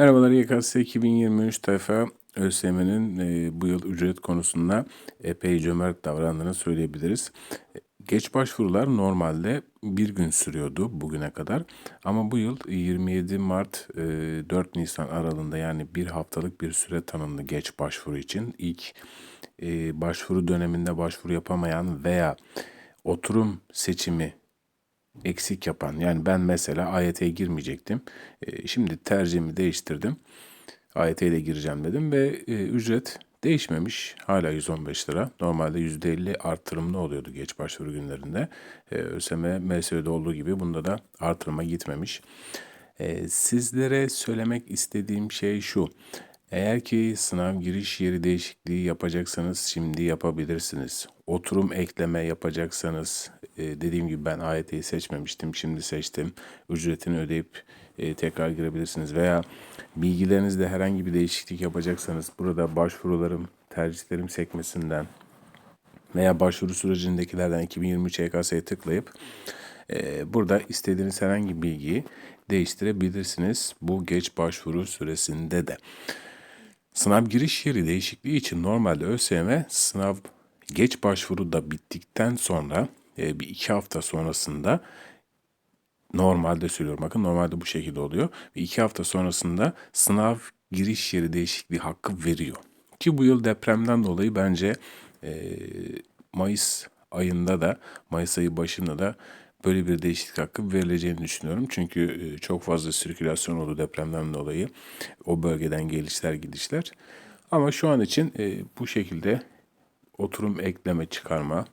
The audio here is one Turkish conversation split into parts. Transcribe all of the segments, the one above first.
Merhabalar YKS 2023 tayfa ÖSYM'nin e, bu yıl ücret konusunda epey cömert davrandığını söyleyebiliriz. E, Geç başvurular normalde bir gün sürüyordu bugüne kadar ama bu yıl 27 Mart e, 4 Nisan aralığında yani bir haftalık bir süre tanındı geç başvuru için. İlk e, başvuru döneminde başvuru yapamayan veya oturum seçimi eksik yapan yani ben mesela AYT'ye girmeyecektim. E, şimdi tercihimi değiştirdim. AYT'ye ile gireceğim dedim ve e, ücret değişmemiş. Hala 115 lira. Normalde %50 artırımlı oluyordu geç başvuru günlerinde. E, ÖSYM, MSÖ'de olduğu gibi bunda da artırıma gitmemiş. E, sizlere söylemek istediğim şey şu. Eğer ki sınav giriş yeri değişikliği yapacaksanız şimdi yapabilirsiniz. Oturum ekleme yapacaksanız e, dediğim gibi ben AYT'yi seçmemiştim şimdi seçtim. Ücretini ödeyip e, tekrar girebilirsiniz. Veya bilgilerinizde herhangi bir değişiklik yapacaksanız burada başvurularım, tercihlerim sekmesinden veya başvuru sürecindekilerden 2023 YKS'ye tıklayıp e, burada istediğiniz herhangi bir bilgiyi değiştirebilirsiniz. Bu geç başvuru süresinde de. Sınav giriş yeri değişikliği için normalde ÖSYM sınav geç başvuru da bittikten sonra e, bir iki hafta sonrasında normalde söylüyorum bakın normalde bu şekilde oluyor. Ve iki hafta sonrasında sınav giriş yeri değişikliği hakkı veriyor. Ki bu yıl depremden dolayı bence e, Mayıs ayında da Mayıs ayı başında da böyle bir değişiklik hakkı verileceğini düşünüyorum. Çünkü e, çok fazla sirkülasyon oldu depremden dolayı. O bölgeden gelişler gidişler. Ama şu an için e, bu şekilde oturum ekleme çıkarma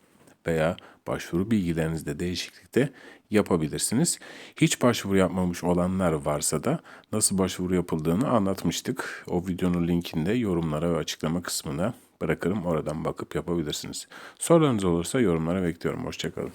veya başvuru bilgilerinizde değişiklikte yapabilirsiniz. Hiç başvuru yapmamış olanlar varsa da nasıl başvuru yapıldığını anlatmıştık. O videonun linkini de yorumlara ve açıklama kısmına bırakırım. Oradan bakıp yapabilirsiniz. Sorularınız olursa yorumlara bekliyorum. Hoşçakalın.